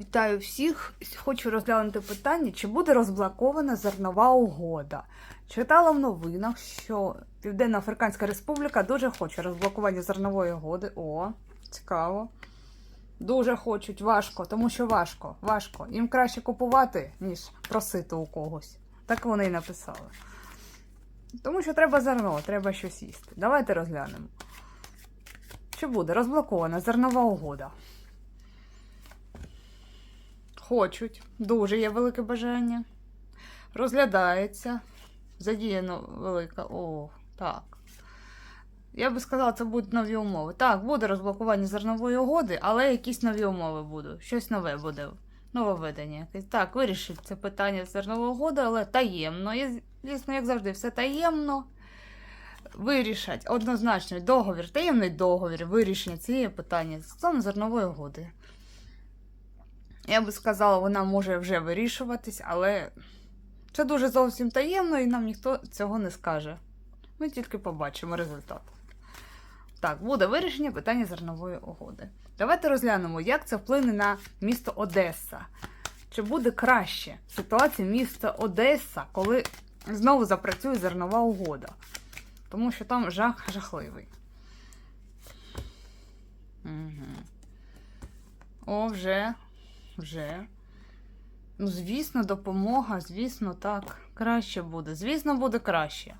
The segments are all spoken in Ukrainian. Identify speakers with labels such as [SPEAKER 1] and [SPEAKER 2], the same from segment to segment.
[SPEAKER 1] Вітаю всіх. Хочу розглянути питання, чи буде розблокована зернова угода. Читала в новинах, що Південно-Африканська Республіка дуже хоче розблокування зернової угоди. О, цікаво. Дуже хочуть, важко, тому що важко, важко. Їм краще купувати, ніж просити у когось. Так вони і написали. Тому що треба зерно, треба щось їсти. Давайте розглянемо. Чи буде розблокована зернова угода? Хочуть, дуже є велике бажання. Розглядається. Задіяно велика. О, так. Я би сказала, це будуть нові умови. Так, буде розблокування зернової угоди, але якісь нові умови будуть. Щось нове буде. Нововведення якесь. Так, вирішить це питання зернової угоди, але таємно. І, звісно, як завжди, все таємно. Вирішать однозначно договір, таємний договір, вирішення цієї питання стосовно зернової угоди. Я би сказала, вона може вже вирішуватись, але це дуже зовсім таємно, і нам ніхто цього не скаже. Ми тільки побачимо результат. Так, буде вирішення питання зернової угоди. Давайте розглянемо, як це вплине на місто Одеса. Чи буде краще ситуація міста Одеса, коли знову запрацює зернова угода? Тому що там жах жахливий. Угу. О, вже вже. Ну, звісно, допомога, звісно, так. Краще буде. Звісно, буде краще.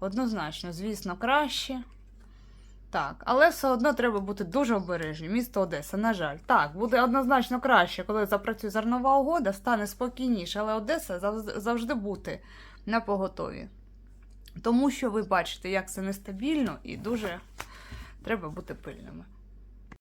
[SPEAKER 1] Однозначно, звісно, краще. Так, але все одно треба бути дуже обережні. Місто Одеса, на жаль. Так, буде однозначно краще, коли запрацює зернова угода, стане спокійніше, але Одеса завжди бути на поготові. Тому що ви бачите, як це нестабільно і дуже треба бути пильними.